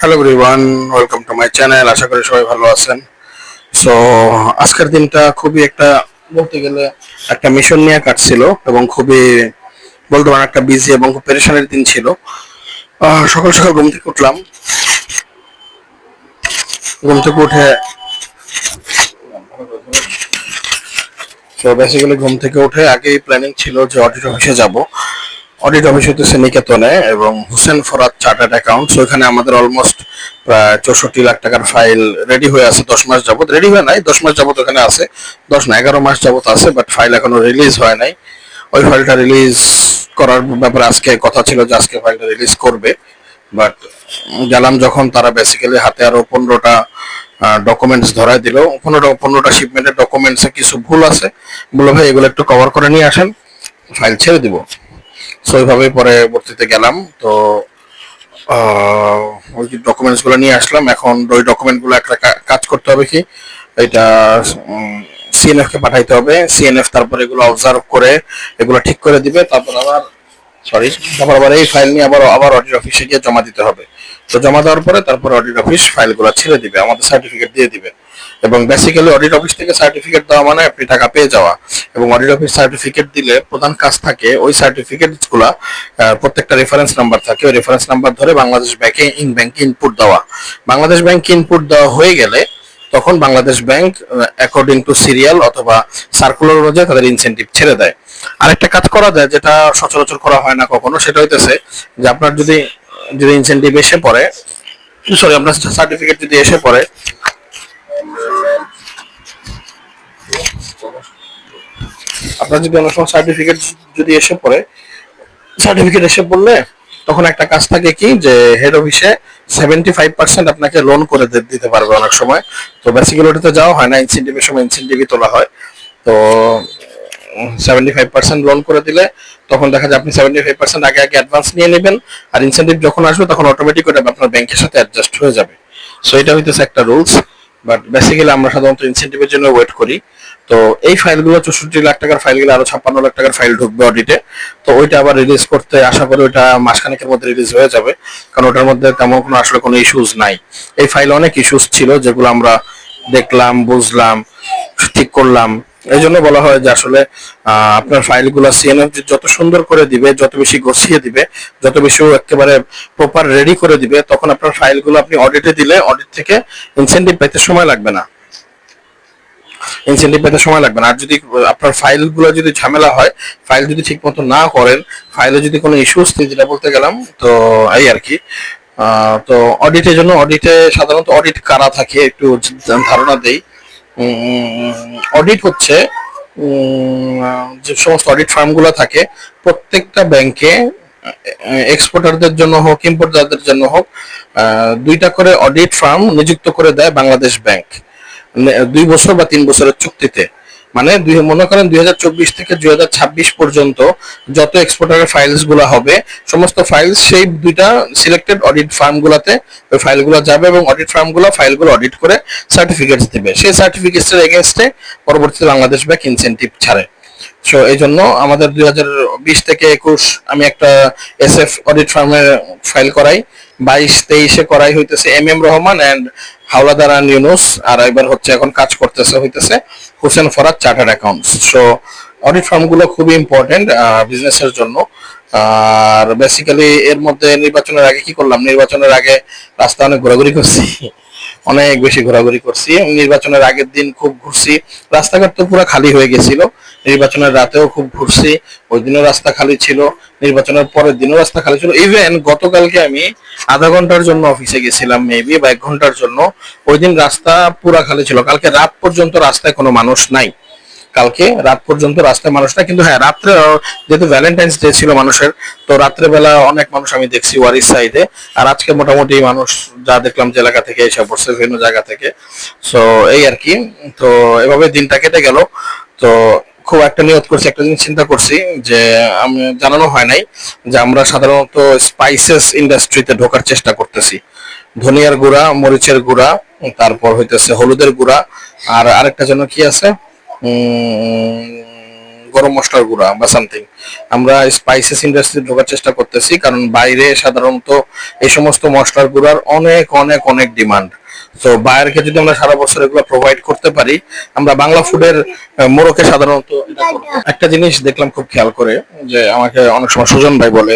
Hello everyone welcome to my channel আশা করি সবাই ভালো আছেন। সো আজকের দিনটা খুবই একটা, বলতে গেলে একটা মিশন নিয়ে কাটছিল এবং খুবই বলতে পারেন একটা বিজি এবং খুব পেরেশানের দিন ছিল। সকাল সকাল ঘুম থেকে উঠলাম। ঘুম থেকে উঠে তো বেসিক্যালি ঘুম থেকে উঠে আগেই প্ল্যানিং ছিল যে অডিট অফিসে যাব। অডিট অফিস হতেছে নিকেতনে এবং হোসেন ফরাদ চার্টার্ড অ্যাকাউন্টস ওইখানে আমাদের অলমোস্ট প্রায় চৌষট্টি লাখ টাকার ফাইল রেডি হয়ে আছে দশ মাস যাবত রেডি হয়ে নাই, দশ মাস যাবত ওখানে আছে। দশ না এগারো মাস যাবত আছে বাট ফাইল এখনও রিলিজ হয় নাই। ওই ফাইলটা রিলিজ করার ব্যাপারে আজকে কথা ছিল যে আজকে ফাইলটা রিলিজ করবে। বাট গেলাম যখন তারা বেসিক্যালি হাতে আরও পনেরোটা ডকুমেন্টস ধরায় দিল। পনেরোটা পনেরোটা শিপমেন্টের ডকুমেন্টসে কিছু ভুল আছে। বলে ভাই, এগুলো একটু কভার করে নিয়ে আসেন ফাইল ছেড়ে দিব। সো ওইভাবে পরবর্তীতে গেলাম। তো ওই ডকুমেন্টসগুলো নিয়ে আসলাম। এখন ওই ডকুমেন্টগুলো একটা কাজ করতে হবে কি? এটা সিএনএফ কে পাঠাইতে হবে। সিএনএফ তারপর এগুলো অবজার্ভ করে, এগুলো ঠিক করে দিবে। তারপর আবার সরি তারপর আবার এই ফাইল নিয়ে আবার আবার অডিট অফিসে গিয়ে জমা দিতে হবে। তো জমা দেওয়ার পরে তারপর অডিট অফিস ফাইলগুলো ছেড়ে দিবে, আমাদের সার্টিফিকেট দিয়ে দিবে। এবং বেসিক্যালি অডিট অফিস থেকে সার্টিফিকেট দেওয়া মানে আপনি টাকা পেয়ে যাওয়া। এবং অডিট অফিস সার্টিফিকেট দিলে প্রধান কাজ থাকে ওই সার্টিফিকেটগুলা আহ, প্রত্যেকটা রেফারেন্স নাম্বার থাকে। ওই রেফারেন্স নাম্বার ধরে বাংলাদেশ ব্যাংকে ইন ব্যাংকে ইনপুট দেওয়া। বাংলাদেশ ব্যাংকে ইনপুট দেওয়া হয়ে গেলে তখন Bangladesh bank according to serial অথবা সার্কুলার অনুযায়ী তাদের ইনসেন্টিভ ছেড়ে দেয়। আরেকটা কাজ করা যায় যেটা সচরাচর করা হয় না কখনো সেটা হইতেছে যে আপনার যদি যদি ইনসেন্টিভ এসে পড়ে সরি আপনার সার্টিফিকেট যদি এসে পড়ে আপনার যদি অনেক সময় সার্টিফিকেট যদি এসে পড়ে সার্টিফিকেট এসে পড়লে তখন একটা কাজ থাকে কি যে হেড অফিসে সেভেন্টি ফাইভ পার্সেন্ট আপনাকে লোন করে দিতে পারবে অনেক সময়। তো বেসিক্যালি ওটাতে যাওয়া হয় না ইনসেন্টিভের সময় ইনসেন্টিভই তোলা হয়। তো সেভেন্টি ফাইভ পার্সেন্ট লোন করে দিলে তখন দেখা যায় আপনি সেভেন্টি ফাইভ পার্সেন্ট আগে আগে অ্যাডভান্স নিয়ে নেবেন আর ইনসেন্টিভ যখন আসবে তখন অটোমেটিক ওটা আপনার ব্যাংকের সাথে অ্যাডজাস্ট হয়ে যাবে। সো এটা হইতেছে একটা রুলস বাট বেসিক্যালি আমরা সাধারণত ইনসেন্টিভের জন্য ওয়েট করি। তো এই ফাইলগুলো চৌষট্টি লাখ টাকার ফাইলগুলো আরও ছাপ্পান্ন লাখ টাকার ফাইল ঢুকবে অডিটে তো ওইটা আবার রিলিজ করতে আশা করি ওইটা মাসখানেকের মধ্যে রিলিজ হয়ে যাবে। কারণ ওটার মধ্যে তেমন কোনো আসলে কোনো ইস্যুস নাই। এই ফাইলে অনেক ইস্যুস ছিল যেগুলো আমরা দেখলাম, বুঝলাম, ঠিক করলাম। এই জন্য বলা হয় যে আসলে আপনার ফাইলগুলো সিএনএফ যত সুন্দর করে দিবে, যত বেশি গছিয়ে দিবে, যত বেশি একেবারে প্রপার রেডি করে দিবে, তখন আপনার ফাইলগুলো আপনি অডিটে দিলে অডিট থেকে ইনসেন্টিভ পেতে সময় লাগবে না। ইনসেন্টিভ পেতে সময় লাগবে না। আর যদি আপনার ফাইলগুলো যদি ঝামেলা হয়, ফাইল যদি ঠিক মতো না করেন, ফাইলে যদি কোনো ইস্যুস যেটা বলতে গেলাম, তো এই আর কি। তো অডিটের জন্য অডিটে সাধারণত অডিট কারা থাকে একটু ধারণা দেই। অডিট হচ্ছে যে সমস্ত অডিট ফার্মগুলো থাকে, প্রত্যেকটা ব্যাংকে এক্সপোর্টারদের জন্য হোক ইম্পোর্টারদের জন্য হোক দুইটা করে অডিট ফার্ম নিযুক্ত করে দেয় বাংলাদেশ ব্যাংক দুই বছর বা তিন বছরের চুক্তিতে। মানে দুই মনে করেন দুই হাজার চব্বিশ থেকে দুই পর্যন্ত যত এক্সপোর্টারের ফাইলসগুলো হবে, সমস্ত ফাইলস সেই দুইটা সিলেক্টেড অডিট ফার্ম গুলাতে ওই ফাইলগুলো যাবে এবং অডিট ফার্মগুলো ফাইলগুলো অডিট করে সার্টিফিকেটস দেবে। সেই সার্টিফিকেটস এর এগেনস্টে পরবর্তীতে বাংলাদেশ ব্যাংক ইনসেন্টিভ ছাড়ে। সো এই জন্য আমাদের দুই হাজার বিশ থেকে একুশ আমি একটা এস এফ অডিট ফার্মের ফাইল করাই। বাইশ, তেইশে করাই হইতেছে M M Rahman and Howladar and Yunus, আর এবার হচ্ছে এখন কাজ করতেছে হইতেছে Hossain Farad chartered accounts. So audit ফার্মগুলো খুবই ইম্পর্টেন্ট বিজনেসের জন্য। আর বেসিক্যালি এর মধ্যে নির্বাচনের আগে কি করলাম? নির্বাচনের আগে রাস্তা অনেক ঘোরাঘুরি করছি। অনেক বেশি ঘোরাঘুরি করছি। নির্বাচনের আগের দিন খুব ঘুরছি। রাস্তাঘাট তো পুরো খালি হয়ে গেছিল। নির্বাচনের রাতেও খুব ঘুরছি, ওই দিনও রাস্তা খালি ছিল, নির্বাচনের পরের দিনও রাস্তা খালি ছিল। ইভেন গতকালকে আমি আধা ঘণ্টার জন্য অফিসে গেছিলাম মেবি বা এক ঘণ্টার জন্য, ওই দিন রাস্তা পুরা খালি ছিল। কালকে রাত পর্যন্ত রাস্তায় কোনো মানুষ নাই। কালকে রাত পর্যন্ত রাস্তায় মানুষ না কিন্তু হ্যাঁ রাত্রে, যেহেতু ভ্যালেন্টাইন্স ডে ছিল মানুষের, তো রাত্রে বেলা অনেক মানুষ আমি দেখছি ওয়ারিস সাইডে আর আজকে মোটামুটি মানুষ যা দেখলাম যে এলাকা থেকে এসে পড়ছে বিভিন্ন জায়গা থেকে। সো এই আর কি। তো, এভাবে দিনটা কেটে গেল। তো খুব একটা নিয়ত করছি, একটা জিনিস চিন্তা করছি যে আমি জানানো হয় নাই যে আমরা সাধারণত স্পাইসেস ইন্ডাস্ট্রিতে ঢোকার চেষ্টা করতেছি। ধনিয়ার গুঁড়া, মরিচের গুঁড়া, তারপর হইতেছে হলুদের গুঁড়া, আর আরেকটা যেন কি আছে? গরম মশলার গুঁড়া বা সামথিং আমরা স্পাইসেস ইন্ডাস্ট্রি ঢোকার চেষ্টা করতেছি, কারণ বাইরে সাধারণত এই সমস্ত মশলার গুঁড়ার অনেক অনেক অনেক ডিমান্ড তো বায়ারকে যদি আমরা সারা বছর এগুলো প্রোভাইড করতে পারি, আমরা বাংলা ফুডের মোড়কে সাধারণত একটা জিনিস দেখলাম খুব খেয়াল করে, যে আমাকে অনেক সময় সুজন ভাই বলে,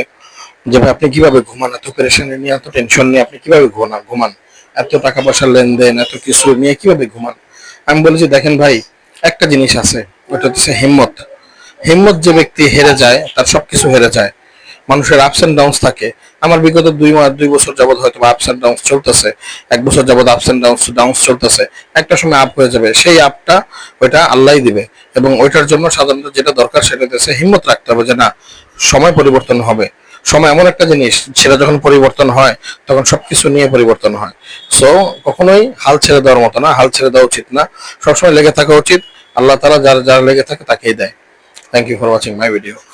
যে ভাই, আপনি কীভাবে ঘুমান? এত পেরেশানি নিয়ে, এত টেনশন নিয়ে আপনি কীভাবে ঘুমান? ঘুমান। এত টাকা পয়সার লেনদেন, এত কিছু নিয়ে কীভাবে ঘুমান? আমি বলেছি দেখেন ভাই, একটা জিনিস আছে, ওটা হচ্ছে হিম্মত। হিম্মত যে ব্যক্তি হেরে যায়, তার সবকিছু হেরে যায়। মানুষের আপস ডাউনস থাকে। আমার বিগত দুই মাস দুই বছর যাবত হয়তো আপস এন্ড ডাউনস চলতেছে। এক বছর যাবত আপস এন্ড ডাউন ডাউনস চলতেছে। একটা সময় আপ হয়ে যাবে। সেই আপটা ওইটা আল্লাহ দিবে। এবং ওইটার জন্য সাধারণত যেটা দরকার সেটা হচ্ছে হিম্মত রাখতে হবে যে না, সময় পরিবর্তন হবে। সময় এমন একটা জিনিস, সেটা যখন পরিবর্তন হয়, তখন সবকিছু নিয়ে পরিবর্তন হয়। সো কখনোই হাল ছেড়ে দেওয়ার মতো না, হাল ছেড়ে দেওয়া উচিত না। সবসময় লেগে থাকা উচিত। আল্লাহ তালা যার যার লেগে থাকে তাকেই দেয়। Thank you for watching my video